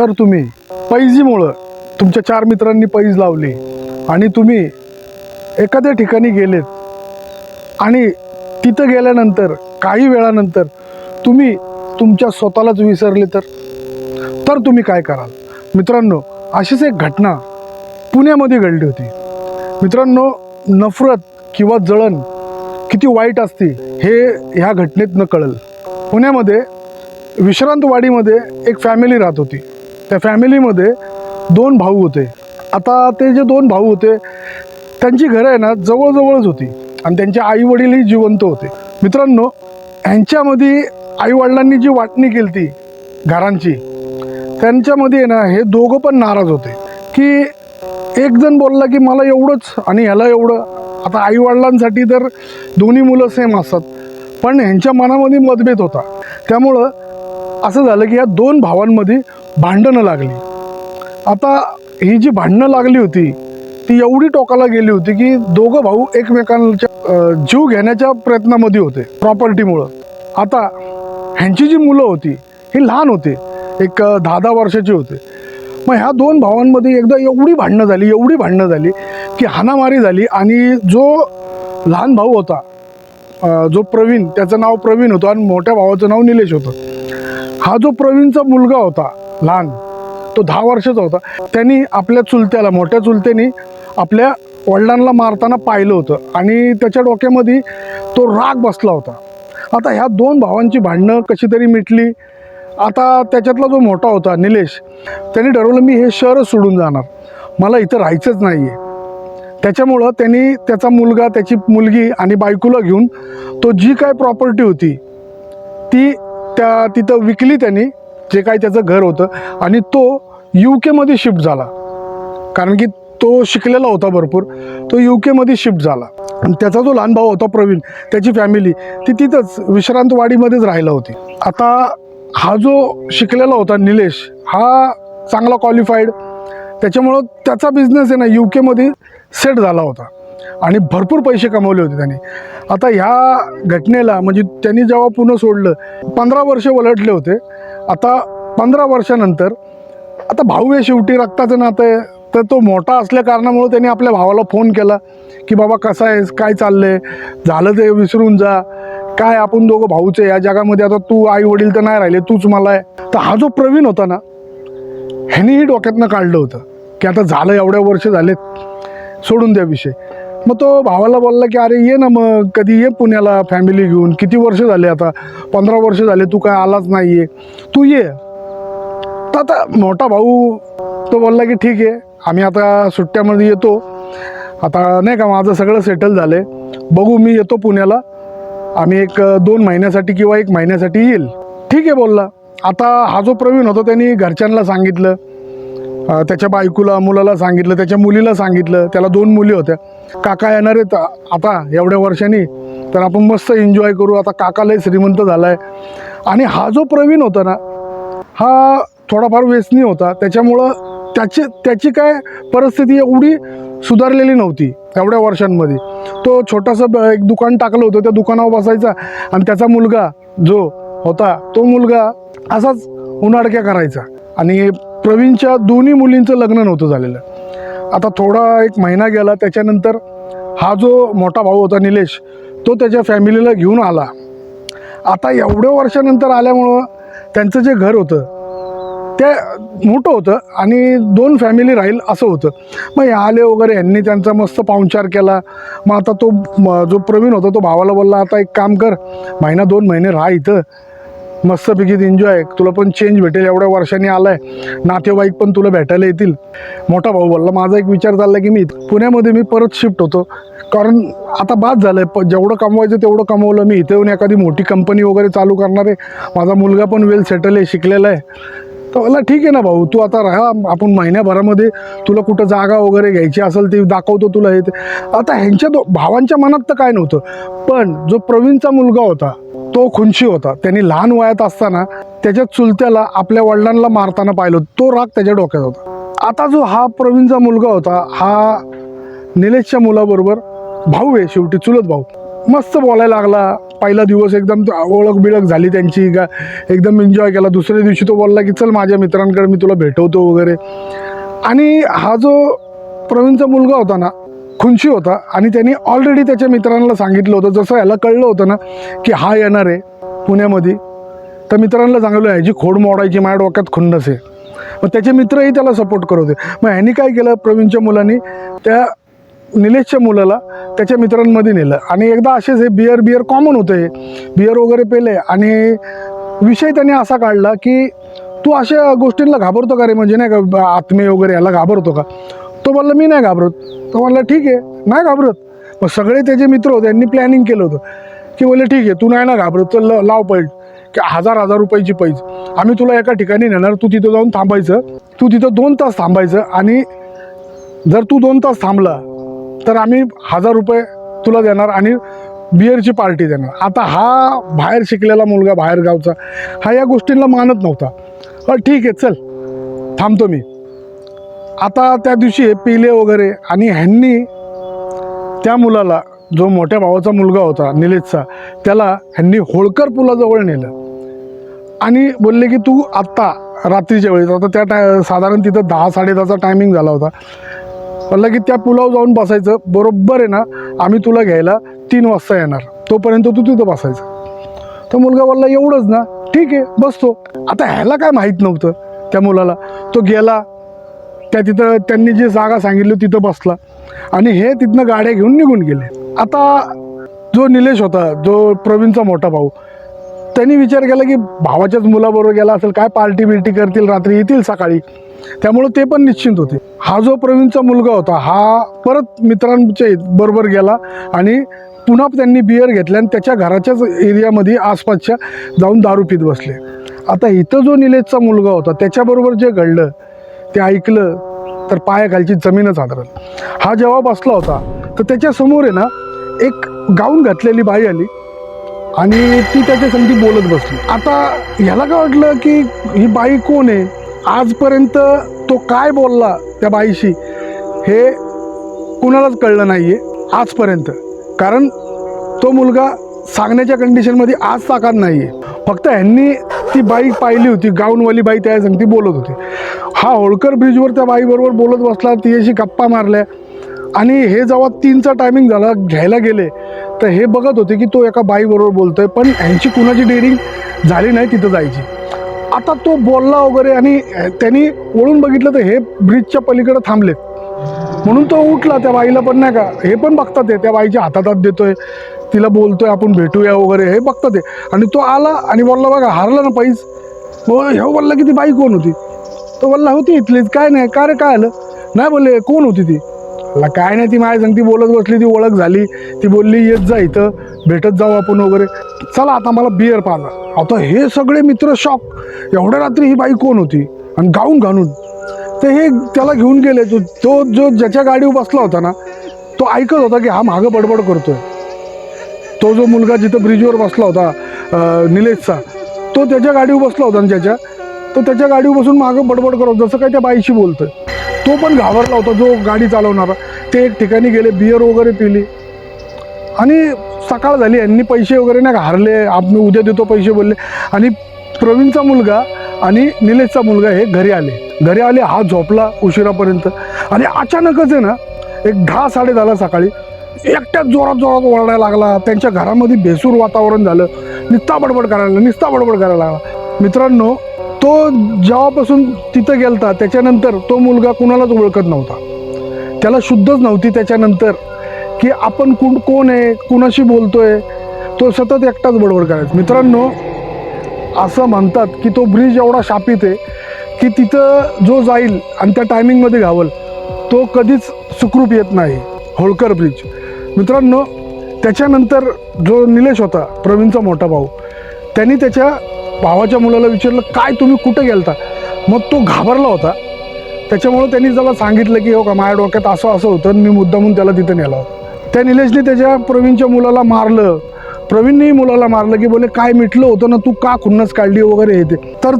Sir तुम्ही पैजीमुळं तुमच्या चार मित्रांनी पैज लावली आणि तुम्ही एखाद्या ठिकाणी गेलेत आणि तिथं गेल्यानंतर काही वेळानंतर तुम्ही तुमच्या स्वतःलाच विसरले तर? तर तुम्ही काय कराल? मित्रांनो अशीच एक घटना पुण्यामध्ये घडली होती. मित्रांनो नफरत किंवा जळण किती वाईट असते हे ह्या घटनेतनं कळलं. पुण्यामध्ये विश्रांतवाडीमध्ये एक फॅमिली राहत होती. त्या फॅमिलीमध्ये दोन भाऊ होते. आता ते जे दोन भाऊ होते त्यांची घरं आहे ना जवळजवळच होती. आणि त्यांचे आईवडीलही जिवंत होते. मित्रांनो ह्यांच्यामध्ये आईवडिलांनी जी वाटणी केली ती घरांची त्यांच्यामध्ये आहे ना हे दोघं पण नाराज होते. की एक जण बोलला की मला एवढंच आणि ह्याला एवढं. आता आईवडिलांसाठी तर दोन्ही मुलं सेम असतात. पण ह्यांच्या मनामध्ये मतभेद होता. त्यामुळं असं झालं की या दोन भावांमध्ये भांडणं लागली. आता ही जी भांडणं लागली होती ती एवढी टोकाला गेली होती की दोघं भाऊ एकमेकांच्या जीव घेण्याच्या प्रयत्नामध्ये होते प्रॉपर्टीमुळं. आता ह्यांची जी मुलं होती ही लहान होते एक दहा दहा वर्षाची होते. मग ह्या दोन भावांमध्ये एकदा एवढी भांडणं झाली एवढी भांडणं झाली की हाणामारी झाली आणि जो लहान भाऊ होता जो प्रवीण त्याचं नाव प्रवीण होतं आणि मोठ्या भावाचं नाव निलेश होतं. हा जो प्रवीणचा मुलगा होता लहान. तो दहा वर्षाचा होता. त्यांनी आपल्या चुलत्याला मोठ्या चुलत्यानी आपल्या वडिलांना मारताना पाहिलं होतं. आणि त्याच्या डोक्यामध्ये तो राग बसला होता. आता ह्या दोन भावांची भांडणं कशी तरी मिटली. आता त्याच्यातला जो मोठा होता निलेश त्यांनी ठरवलं मी हे शहरच सोडून जाणार. मला इथं राहायचंच नाही आहे त्याच्यामुळं त्यांनी त्याचा मुलगा त्याची मुलगी आणि बायकोला घेऊन तो जी काय प्रॉपर्टी होती ती त्या तिथं विकली त्यांनी. जे काही त्याचं घर होतं आणि तो यू केमध्ये शिफ्ट झाला. कारण की तो शिकलेला होता भरपूर. तो यू केमध्ये शिफ्ट झाला. आणि त्याचा जो लहान भाऊ होता प्रवीण त्याची फॅमिली ती तिथंच विश्रांतवाडीमध्येच राहिला होती. आता हा जो शिकलेला होता निलेश हा चांगला क्वालिफाईड त्याच्यामुळं त्याचा बिझनेस आहे ना यू केमध्ये सेट झाला होता. आणि भरपूर पैसे कमवले होते त्यांनी. आता ह्या घटनेला म्हणजे त्यांनी जेव्हा पुन्हा सोडलं पंधरा वर्ष उलटले होते. आता पंधरा वर्षानंतर आता भाऊ आहे शेवटी रक्ताचं नातं आहे तर तो मोठा असल्या कारणामुळे त्याने आपल्या भावाला फोन केला की बाबा कसा आहेस काय चाललं आहे झालं ते विसरून जा काय आपण दोघं भाऊचे या जगामध्ये आता तू आई वडील तर नाही राहिले तूच मला आहे. तर हा जो प्रवीण होता ना ह्यानेही डोक्यातनं काढलं होतं की आता झालं एवढ्या वर्ष झालेत सोडून द्या विषय. मग तो भावाला बोलला की अरे ये ना मग कधी ये पुण्याला फॅमिली घेऊन? किती वर्ष झाले आता? पंधरा वर्ष झाले तू काय आलाच नाही आहे तू ये. तर आता मोठा भाऊ तो बोलला की ठीक आहे आम्ही आता सुट्ट्यामध्ये येतो. आता नाही का माझं सगळं सेटल झालं आहे बघू मी येतो पुण्याला. आम्ही एक दोन महिन्यासाठी किंवा एक महिन्यासाठी येईल. ठीक आहे बोलला. आता हा जो प्रवीण होता त्यांनी घरच्यांना सांगितलं. त्याच्या बायकोला मुलाला सांगितलं त्याच्या मुलीला सांगितलं. त्याला दोन मुली होत्या. काका येणार आहेत आता एवढ्या वर्षांनी. तर आपण मस्त एन्जॉय करू. आता काका लय श्रीमंत झाला आहे आणि हा जो प्रवीण होता ना हा थोडाफार व्यसनी होता. त्याच्यामुळं त्याची त्याची काय परिस्थिती एवढी सुधारलेली नव्हती एवढ्या वर्षांमध्ये. तो छोटासा ब- एक दुकान टाकलं होतं. त्या दुकानावर बसायचा. आणि त्याचा मुलगा जो होता तो मुलगा असाच उन्हाडक्या करायचा. आणि प्रवीणच्या दोन्ही मुलींचं लग्न नव्हतं झालेलं. आता थोडा एक महिना गेला त्याच्यानंतर हा जो मोठा भाऊ होता निलेश तो त्याच्या फॅमिलीला घेऊन आला. आता एवढ्या वर्षानंतर आल्यामुळं त्यांचं जे घर होतं ते मोठं होतं आणि दोन फॅमिली राहील असं होतं. मग हे आले वगैरे यांनी त्यांचा मस्त पाहुणचार केला. मग आता तो जो प्रवीण होता तो भावाला बोलला आता एक काम कर महिना दोन महिने राहा इथं. मस्तपैकी एन्जॉय तुला पण चेंज भेटेल. एवढ्या वर्षांनी आलाय. नातेवाईक पण तुला भेटायला येतील. मोठा भाऊ बोलला माझा एक विचार चालला की मी पुण्यामध्ये मी परत शिफ्ट होतो. कारण आता बाद झालं आहे जेवढं कमवायचं तेवढं कमवलं. मी इथे येऊन एखादी मोठी कंपनी वगैरे चालू करणार आहे. माझा मुलगा पण वेल सेटल आहे शिकलेला आहे. तर मला ठीक आहे ना भाऊ. तू आता राहा. आपण महिन्याभरामध्ये तुला कुठं जागा वगैरे घ्यायची असेल ती दाखवतो तुला हे आता ह्यांच्या दो भावांच्या मनात तर काय नव्हतं. पण जो प्रवीणचा मुलगा होता तो खुंशी होता. त्यांनी लहान वयात असताना त्याच्या चुलत्याला आपल्या वडिलांना मारताना पाहिलं तो राग त्याच्या डोक्यात होता. आता जो हा प्रवीणचा मुलगा होता हा निलेशच्या मुलाबरोबर भाऊ आहे शेवटी चुलत भाऊ. मस्त बोलायला लागला. पहिला दिवस एकदम ओळख बिळख झाली त्यांची. का एकदम एन्जॉय केला. दुसऱ्या दिवशी तो बोलला की चल माझ्या मित्रांकडे मी तुला भेटवतो वगैरे. आणि हा जो प्रवीणचा मुलगा होता ना खुंशी होता आणि त्यांनी ऑलरेडी त्याच्या मित्रांना सांगितलं होतं. जसं याला कळलं होतं ना की हा येणार आहे पुण्यामध्ये. तर मित्रांना सांगितलं ह्याची खोड मोडायची माझ्या डोक्यात खुन्नस आहे मग त्याचे मित्रही त्याला सपोर्ट करत होते. मग ह्यांनी काय केलं? प्रवीणच्या मुलांनी त्या निलेशच्या मुलाला त्याच्या मित्रांमध्ये नेलं. आणि एकदा असेच हे बियर बियर कॉमन होतं हे. बियर वगैरे पेले आणि विषय त्यांनी असा काढला की तू अशा गोष्टींना घाबरतो का रे? म्हणजे नाही का आत्मे वगैरे याला घाबरतो का? तो बोलला मी नाही घाबरत. तो म्हणला ठीक आहे नाही घाबरत. मग सगळे त्याचे मित्र होते यांनी प्लॅनिंग केलं होतं. की बोलले ठीक आहे तू नाही ना घाबरत तर ल- लाव पैठ की हजार हजार रुपयाची पैज आम्ही तुला एका ठिकाणी नेणार तू तिथं जाऊन थांबायचं. तू तिथं दोन तास थांबायचं आणि जर तू दोन तास थांबला तर आम्ही हजार रुपये तुला देणार आणि बिअरची पार्टी देणार. आता हा बाहेर शिकलेला मुलगा बाहेर गावचा हा या गोष्टींना मानत नव्हता. ठीक आहे चल थांबतो मी. आता त्या दिवशी हे पिले वगैरे आणि ह्यांनी त्या मुलाला जो मोठ्या भावाचा मुलगा होता निलेशचा त्याला ह्यांनी होळकर पुलाजवळ नेलं. आणि बोलले की तू आत्ता रात्रीच्या वेळेस आता त्या टाय साधारण तिथं दहा साडेदहाचा टायमिंग झाला होता. म्हणलं की त्या पुलावर जाऊन बसायचं. बरोबर आहे ना आम्ही तुला घ्यायला तीन वाजता येणार. तोपर्यंत तू तिथं बसायचं. तो मुलगा बोलला एवढंच ना ठीक आहे बसतो. आता ह्याला काय माहीत नव्हतं त्या मुलाला. तो गेला त्या तिथं त्यांनी जी जागा सांगितली तिथं बसला. आणि हे तिथनं गाड्या घेऊन निघून गेले. आता जो निलेश होता जो प्रवीणचा मोठा भाऊ त्यांनी विचार केला की भावाच्याच मुलाबरोबर गेला असेल काय पार्टी बिर्टी करतील रात्री येतील सकाळी? त्यामुळं ते पण निश्चिंत होते. हा जो प्रवीणचा मुलगा होता हा परत मित्रांच्या बरोबर गेला आणि पुन्हा त्यांनी बियर घेतल्या आणि त्याच्या घराच्याच एरियामध्ये आसपासच्या जाऊन दारू पीत बसले. आता इथं जो निलेशचा मुलगा होता त्याच्याबरोबर जे घडलं ते ऐकलं तर पायाखालची जमीनच आदरल हा जेव्हा बसला होता तर त्याच्यासमोर आहे ना एक गाऊन घातलेली बाई आली आणि ती त्याच्या संगती बोलत बसली. आता ह्याला काय वाटलं की ही बाई कोण आहे? आजपर्यंत तो काय बोलला त्या बाईशी? हे कुणालाच कळलं नाही आहे आजपर्यंत. कारण तो मुलगा सांगण्याच्या कंडिशनमध्ये आज ताकद नाही आहे फक्त ह्यांनी ती बाई पाहिली होती गाऊनवाली बाई त्या संगती बोलत होती. हा होळकर ब्रिजवर त्या बाईबरोबर बोलत बसला तिच्याशी गप्पा मारल्या. आणि हे जेव्हा तीनचा टायमिंग झाला घ्यायला गेले तर हे बघत होते की तो एका बाईबरोबर बोलतोय पण ह्यांची कुणाची डेअरिंग झाली नाही तिथं जायची. आता तो बोलला वगैरे आणि त्यांनी वळून बघितलं तर हे ब्रिजच्या पलीकडे थांबले म्हणून तो उठला त्या बाईला पण नाही का हे पण बघतात ते त्या बाईच्या हातात हात देतोय तिला बोलतोय आपण भेटूया वगैरे हे बघतात ते. आणि तो आला आणि बोलला बघा हारला ना पैस. मग हे बोलला की ती बाई कोण होती? तो बोलला होती इथलीच काय नाही का रे काय आलं? नाही बोलले कोण होती ती? मला काय नाही ती माझ्या संगती बोलत बसली ती ओळख झाली ती बोलली येत जा इथं भेटत जाऊ आपण वगैरे. चला आता मला बियर पाजा. आता हे सगळे मित्र शॉक एवढ्या रात्री ही बाई कोण होती? आणि गाऊन घालून. तर हे त्याला घेऊन गेले तो तो जो ज्याच्या गाडीवर बसला होता ना तो ऐकत होता की हा मागं बडबड करतोय. तो जो मुलगा जिथं ब्रिजवर बसला होता निलेशचा तो त्याच्या गाडीवर बसला होता ना ज्याच्या? तर त्याच्या गाडीवर बसून मागं बडबड करत जसं काय त्या बाईशी बोलतं तो पण घाबरला होता जो गाडी चालवणारा. ते एक ठिकाणी गेले बियर वगैरे पिली. आणि सकाळ झाली यांनी पैसे वगैरे नाही का हारले आपण उद्या देतो पैसे बोलले. आणि प्रवीणचा मुलगा आणि निलेशचा मुलगा हे घरी आले. घरी आले हा झोपला उशिरापर्यंत. आणि अचानकच आहे ना एक दहा साडे दहाला सकाळी एकट्याच जोरात जोरात ओरडायला लागला. त्यांच्या घरामध्ये भेसूर वातावरण झालं. निस्ता बडबड करायला निस्ता बडबड करायला लागला. मित्रांनो तो जेव्हापासून तिथं गेलता त्याच्यानंतर तो मुलगा कुणालाच ओळखत नव्हता. त्याला शुद्धच नव्हती त्याच्यानंतर की आपण कोण कोण आहे कुणाशी बोलतोय? तो सतत एकटाच बडबड करायचा. मित्रांनो असं म्हणतात की तो ब्रिज एवढा शापित आहे की तिथं जो जाईल आणि त्या टायमिंगमध्ये घावल तो कधीच सुखरूप येत नाही. होळकर ब्रिज. मित्रांनो त्याच्यानंतर जो निलेश होता प्रवीणचा मोठा भाऊ त्यांनी त्याच्या भावाच्या मुलाला विचारलं काय तुम्ही कुठं गेलता? मग तो घाबरला होता. त्याच्यामुळं त्यांनी त्याला सांगितलं की हो का माझ्या डोक्यात असं असं होतं आणि मी मुद्दामून त्याला तिथं नेला होता. त्या निलेशने त्याच्या प्रवीणच्या मुलाला मारलं. प्रवीणनेही मुलाला मारलं की बोले काय मिटलं होतं ना तू का खुन्नस काढली वगैरे येते तर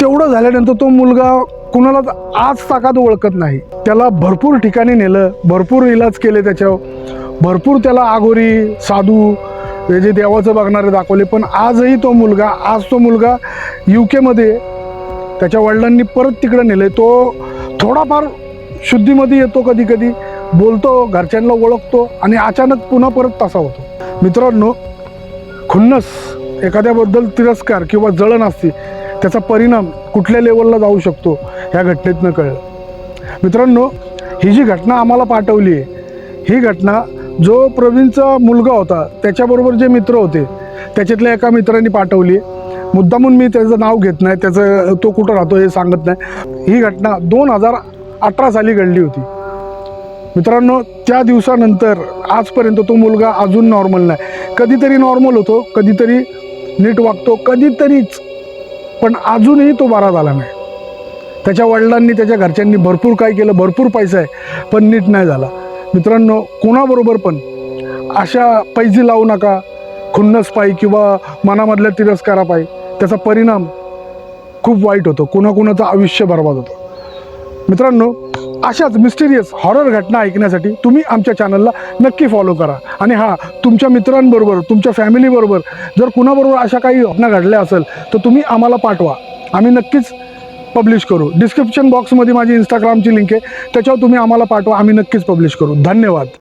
तेवढं झाल्यानंतर तो मुलगा कुणालाच आज ताकात ओळखत नाही. त्याला भरपूर ठिकाणी नेलं भरपूर इलाज केले त्याच्यावर. भरपूर त्याला आगोरी साधू हे जे देवाचं बघणारे दाखवले पण आजही तो मुलगा आज तो मुलगा यू केमध्ये त्याच्या वडिलांनी परत तिकडे नेले तो थोडाफार शुद्धीमध्ये येतो कधी कधी बोलतो घरच्यांना ओळखतो आणि अचानक पुन्हा परत तसा होतो. मित्रांनो खुन्नस एखाद्याबद्दल तिरस्कार किंवा जळण असते त्याचा परिणाम कुठल्या लेवलला जाऊ शकतो ह्या घटनेतनं कळलं. मित्रांनो ही जी घटना आम्हाला पाठवली आहे ही घटना जो प्रवीणचा मुलगा होता त्याच्याबरोबर जे मित्र होते त्याच्यातल्या एका मित्राने पाठवली. मुद्दामून मी त्याचं नाव घेत नाही त्याचं तो कुठं राहतो हे सांगत नाही. ही घटना दोन हजार अठरा साली घडली होती. मित्रांनो त्या दिवसानंतर आजपर्यंत तो मुलगा अजून नॉर्मल नाही. कधीतरी नॉर्मल होतो कधीतरी नीट वागतो कधीतरीच. पण अजूनही तो बरा झाला नाही. त्याच्या वडिलांनी त्याच्या घरच्यांनी भरपूर काय केलं भरपूर पैसा आहे पण नीट नाही झाला. मित्रांनो कोणाबरोबर पण अशा पैजी लावू नका. खुन्नस पायी किंवा मनामधल्या तिरस्कारापायी त्याचा परिणाम खूप वाईट होतो. कुणाकुणाचं आयुष्य बर्बाद होतं. मित्रांनो अशाच मिस्टिरियस हॉरर घटना ऐकण्यासाठी तुम्ही आमच्या चॅनलला नक्की फॉलो करा. आणि हां तुमच्या मित्रांबरोबर तुमच्या फॅमिलीबरोबर जर कुणाबरोबर अशा काही घटना घडल्या असेल तर तुम्ही आम्हाला पाठवा. आम्ही नक्कीच पब्लिश करू. डिस्क्रिप्शन बॉक्समध्ये माझी इंस्टाग्रामची लिंक आहे. त्याच्यावर तुम्ही आम्हाला पाठवा. आम्ही नक्कीच पब्लिश करू. धन्यवाद.